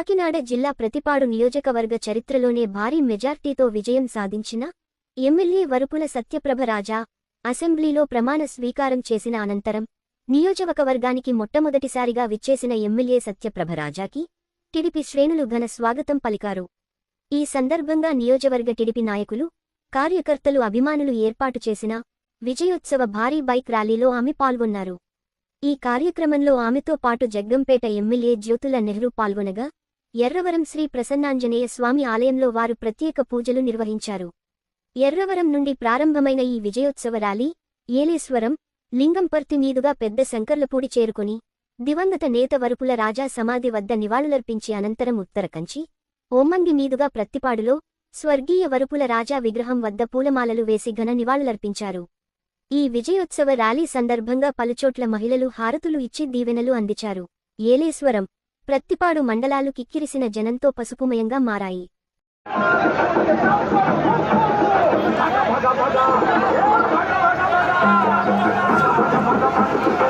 కాకినాడ జిల్లా ప్రతిపాడు నియోజకవర్గ చరిత్రలోనే భారీ మెజార్టీతో విజయం సాధించిన ఎమ్మెల్యే వరుపుల సత్యప్రభ రాజా అసెంబ్లీలో ప్రమాణ స్వీకారం చేసిన అనంతరం నియోజకవర్గానికి మొట్టమొదటిసారిగా విచ్చేసిన ఎమ్మెల్యే సత్యప్రభ రాజాకి టిడిపి శ్రేణులు ఘన స్వాగతం పలికారు. ఈ సందర్భంగా నియోజకవర్గ టిడిపి నాయకులు కార్యకర్తలు అభిమానులు ఏర్పాటు చేసిన విజయోత్సవ భారీ బైక్ ర్యాలీలో ఆమె పాల్గొన్నారు. ఈ కార్యక్రమంలో ఆమెతో పాటు జగ్గంపేట ఎమ్మెల్యే జ్యోతుల నెహ్రూ పాల్గొనగా ఎర్రవరం శ్రీ ప్రసన్నాంజనేయ స్వామి ఆలయంలో వారు ప్రత్యేక పూజలు నిర్వహించారు. ఎర్రవరం నుండి ప్రారంభమైన ఈ విజయోత్సవ ర్యాలీ ఏలేశ్వరం లింగంపర్తి మీదుగా పెద్ద శంకర్లపూడి చేరుకుని దివంగత నేత వరుపుల రాజా సమాధి వద్ద నివాళులర్పించి అనంతరం ఉత్తరకంచి ఓమ్మంగి మీదుగా ప్రత్తిపాడులో స్వర్గీయ వరుపుల రాజా విగ్రహం వద్ద పూలమాలలు వేసి ఘన నివాళులర్పించారు. ఈ విజయోత్సవ ర్యాలీ సందర్భంగా పలుచోట్ల మహిళలు హారతులు ఇచ్చి దీవెనలు అందించారు. ఏలేశ్వరం ప్రత్తిపాడు మండలాలు కిక్కిరిసిన జనంతో పసుపుమయంగా మారాయి. చిన్నది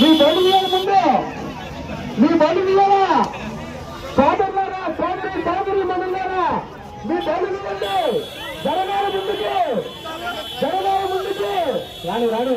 నీ బడిగా ముందు నీ బడిగారా సోదరులారా సోదరి సోదరి మనులారా మీ బడుగు జరగాల ముందుకు జరగాల ముందుకు రాను రాను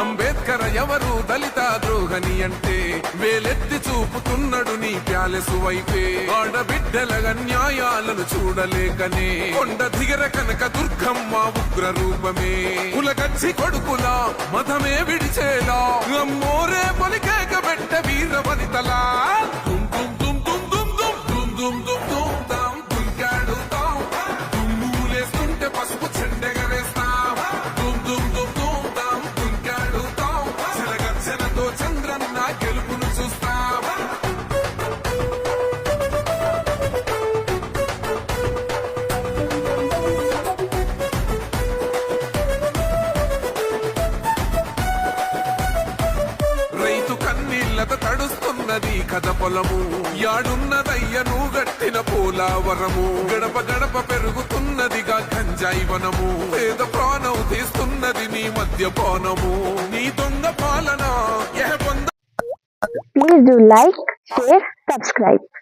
అంబేద్కర్ ఎవరు దళిత ద్రోహని అంటే వేలెత్తి చూపుతున్నాడు నీ ప్యాలెసు వైపే. ఆడబిడ్డల అన్యాయాలను చూడలేకనే కొండ దిగర కనుక దుర్గమ్మ ఉగ్ర రూపమే. కులగచ్చి కొడుకులా మతమే విడిచేలా కథ పొలము. యాడున్నదయ్యను గట్టిన పోలావరము. గడప గడప పెరుగుతున్నదిగా గంజాయి వనము. పేద ప్రాణం తీస్తున్నది నీ మద్యపానము నీ దొంగ పాలన ఎహ పొంద Please do like, share, subscribe.